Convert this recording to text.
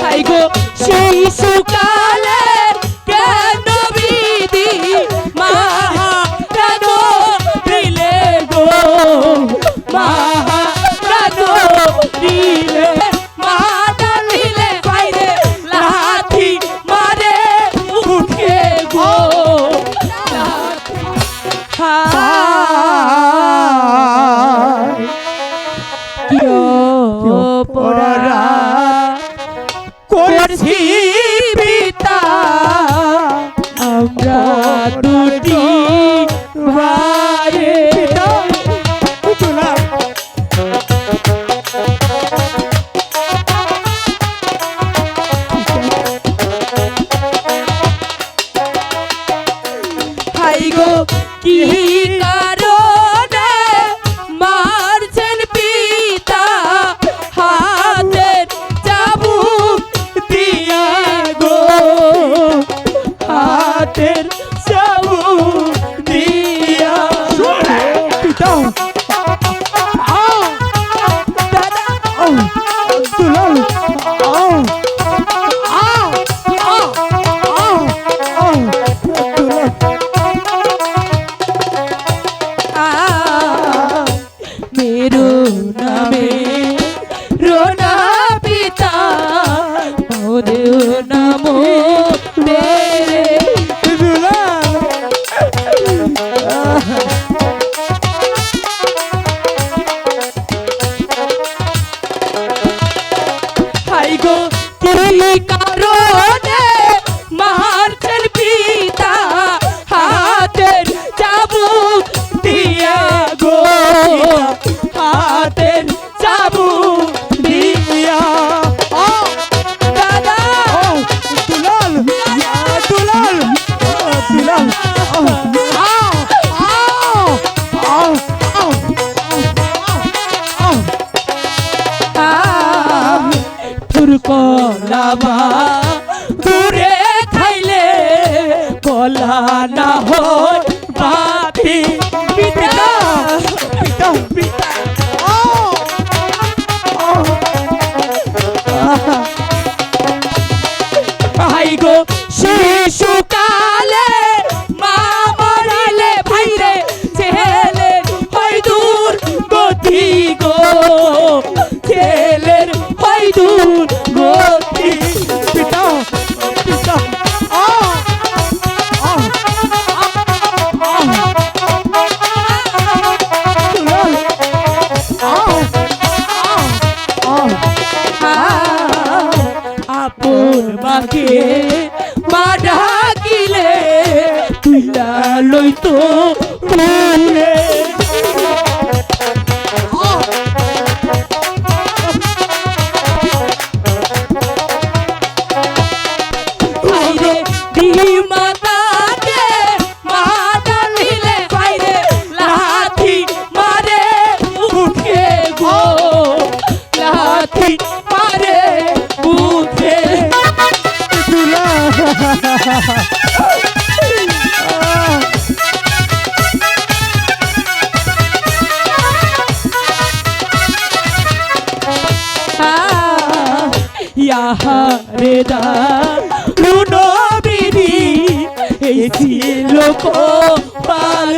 High সেই সুকালে কেন বিধি মাহা প্রাণ দিলে গো। মাহা প্রাণ দিলে মাতা করছি পিতা। আমরা দুটি ভাইয়ে হাই গো কি নামে রোনা পিতা মোরে নামো মেরে হাই গো কি কারণে মারছেন পিতা হাতের চাবুক কলাবা দূরে খাইলে কলা না হয় বাতি পিতা পিতা পিতা। ভাই গো শিশুকালে মা মরিলে হয় দূর আপন মাকে মা ডাকিলে তুইলা লইতো তুলে বাইরে ইয়াহারে দা লুনো বিধি এই ছিল পালে